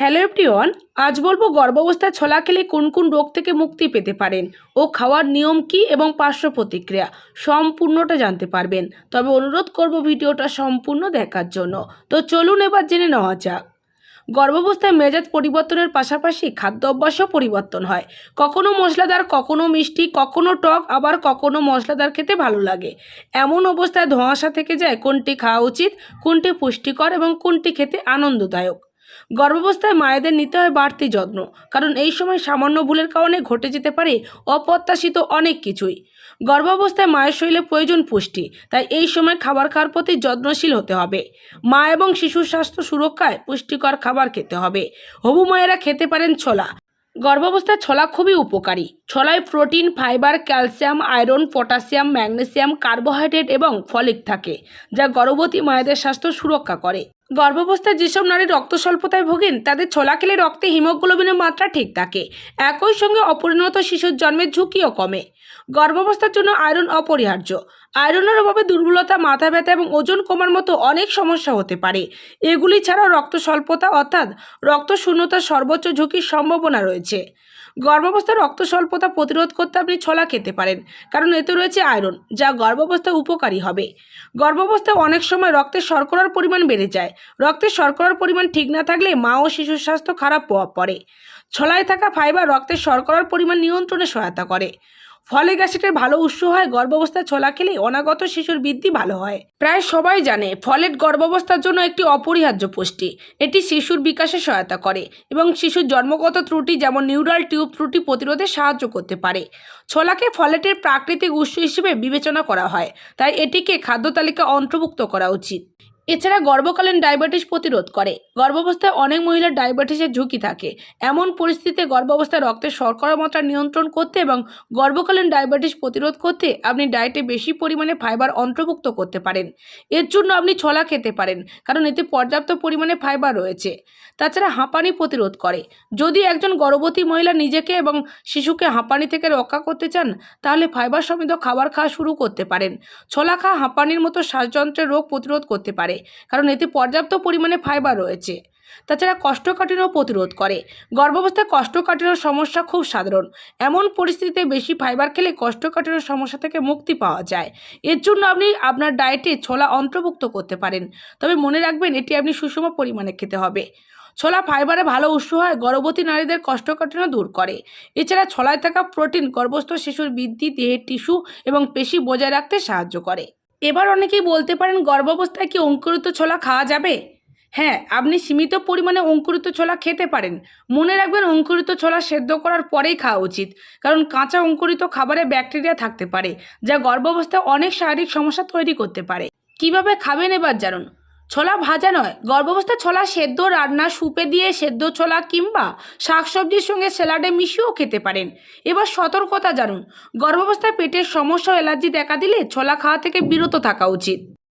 Hello everyone, আজ বলব গর্ভাবস্থায় ছোলা খেলে কোন কোন রোগ থেকে মুক্তি পেতে পারেন ও খাওয়ার নিয়ম কি এবং পার্শ্ব প্রতিক্রিয়া সম্পূর্ণটা জানতে পারবেন। তবে অনুরোধ করব ভিডিওটা সম্পূর্ণ দেখার জন্য। তো চলুন এবার জেনে নেওয়া যাক। গর্ভাবস্থায় মেজাজ পরিবর্তনের পাশাপাশি খাদ্য অভ্যাসও পরিবর্তন হয়। কখনো মশলাদার, কখনো মিষ্টি, কখনো টক, আবার কখনো মশলাদার খেতে ভালো লাগে। এমন অবস্থায় ধোঁয়াশা থেকে যায় কোনটি খাওয়া উচিত, কোনটি পুষ্টিকর এবং কোনটি খেতে আনন্দদায়ক। গর্ভাবস্থায় মায়েদের নিতে হয় বাড়তি যত্ন, কারণ এই সময় সামান্য ভুলের কারণে ঘটে যেতে পারে অপ্রত্যাশিত অনেক কিছুই। গর্ভাবস্থায় মায়ের শরীরে প্রয়োজন পুষ্টি, তাই এই সময় খাবার খাওয়ার প্রতি যত্নশীল হতে হবে। মা এবং শিশুর স্বাস্থ্য সুরক্ষায় পুষ্টিকর খাবার খেতে হবে। হবু মায়েরা খেতে পারেন ছোলা। গর্ভাবস্থায় ছোলা খুবই উপকারী। ছোলায় protein, fibre, calcium, iron, potassium, magnesium, carbohydrate এবং ফলিক থাকে, যা গর্ভবতী মায়েদের স্বাস্থ্য সুরক্ষা করে। গর্ভাবস্থায় যেসব নারী রক্ত স্বল্পতায় ভোগেন, তাদের ছোলা খেলে রক্তে হিমোগ্লোবিনের মাত্রা ঠিক থাকে। একই সঙ্গে অপরিণত শিশুর জন্মের ঝুঁকিও কমে। গর্ভাবস্থার জন্য আয়রন অপরিহার্য। আয়রনের অভাবে দুর্বলতা, মাথা ব্যথা এবং ওজন কমার মতো অনেক সমস্যা হতে পারে। এগুলি ছাড়াও রক্ত স্বল্পতা অর্থাৎ রক্ত শূন্যতার সর্বোচ্চ ঝুঁকির সম্ভাবনা রয়েছে। গর্ভাবস্থায় রক্ত স্বল্পতা প্রতিরোধ করতে আপনি ছোলা খেতে পারেন, কারণ এতে রয়েছে আয়রন, যা গর্ভাবস্থায় উপকারী হবে। গর্ভাবস্থায় অনেক সময় রক্তের শর্করার পরিমাণ বেড়ে যায়। রক্তের শর্করার পরিমাণ ঠিক না থাকলে মা ও শিশুর স্বাস্থ্য খারাপ প্রভাব পড়ে। ছোলায় থাকা ফাইবার রক্তের শর্করার পরিমাণ নিয়ন্ত্রণে সহায়তা করে। ফলিক অ্যাসিডের ভালো উৎস হয়, গর্ভাবস্থায় ছোলা খেলে অনাগত শিশুর বৃদ্ধি ভালো হয়। প্রায় সবাই জানে ফলেট গর্ভাবস্থার জন্য একটি অপরিহার্য পুষ্টি। এটি শিশুর বিকাশে সহায়তা করে এবং শিশুর জন্মগত ত্রুটি যেমন নিউরাল টিউব ত্রুটি প্রতিরোধে সাহায্য করতে পারে। ছোলাকে ফলেটের প্রাকৃতিক উৎস হিসেবে বিবেচনা করা হয়, তাই এটিকে খাদ্য তালিকা অন্তর্ভুক্ত করা উচিত। এছাড়া গর্ভকালীন ডায়াবেটিস প্রতিরোধ করে। গর্ভাবস্থায় অনেক মহিলার ডায়াবেটিসের ঝুঁকি থাকে। এমন পরিস্থিতিতে গর্ভাবস্থায় রক্তের শর্করা মাত্রা নিয়ন্ত্রণ করতে এবং গর্ভকালীন ডায়াবেটিস প্রতিরোধ করতে আপনি ডায়েটে বেশি পরিমাণে ফাইবার অন্তর্ভুক্ত করতে পারেন। এর জন্য আপনি ছলা খেতে পারেন, কারণ এতে পর্যাপ্ত পরিমাণে ফাইবার রয়েছে। তাছাড়া হাঁপানি প্রতিরোধ করে। যদি একজন গর্ভবতী মহিলা নিজেকে এবং শিশুকে হাঁপানি থেকে রক্ষা করতে চান, তাহলে ফাইবার সমৃদ্ধ খাবার খাওয়া শুরু করতে পারেন। ছলা খাওয়া হাঁপানির মতো শ্বাসযন্ত্রের রোগ প্রতিরোধ করতে পারে। কারণ এতে পর্যাপ্ত পরিমাণে ফাইবার রয়েছে। তাছাড়া কোষ্ঠকাঠিন্য প্রতিরোধ করে। গর্ভাবস্থায় কষ্টকাঠিন্য সমস্যা খুব সাধারণ। এমন পরিস্থিতিতে বেশি ফাইবার খেলে কোষ্ঠকাঠিন্যর সমস্যা থেকে মুক্তি পাওয়া যায়। এর জন্য আপনি আপনার ডায়েটে ছোলা অন্তর্ভুক্ত করতে পারেন। তবে মনে রাখবেন এটি আপনি সুষম পরিমাণে খেতে হবে। ছোলা ফাইবারে ভালো উৎস হয়, গর্ভবতী নারীদের কোষ্ঠকাঠিন্য দূর করে। এছাড়া ছোলায় থাকা প্রোটিন গর্ভস্থ শিশুর বৃদ্ধি, দেহের টিস্যু এবং পেশি বজায় রাখতে সাহায্য করে। এবার অনেকেই বলতে পারেন গর্ভাবস্থায় কি অঙ্কুরিত ছোলা খাওয়া যাবে? হ্যাঁ আপনি সীমিত পরিমাণে অঙ্কুরিত ছোলা খেতে পারেন। মনে রাখবেন অঙ্কুরিত ছোলা সেদ্ধ করার পরেই খাওয়া উচিত, কারণ কাঁচা অঙ্কুরিত খাবারে ব্যাকটেরিয়া থাকতে পারে, যা গর্ভাবস্থায় অনেক শারীরিক সমস্যা তৈরি করতে পারে। কীভাবে খাবেন এবার জানুন। ছোলা ভাজা নয়, গর্ভাবস্থায় ছোলা সেদ্ধ, রান্না সুপে দিয়ে সেদ্ধ ছোলা কিংবা শাকসবজির সঙ্গে স্যালাডে মিশিয়েও খেতে পারেন। এবার সতর্কতা জানুন, গর্ভাবস্থায় পেটের সমস্যা অ্যালার্জি দেখা দিলে ছোলা খাওয়া থেকে বিরত থাকা উচিত।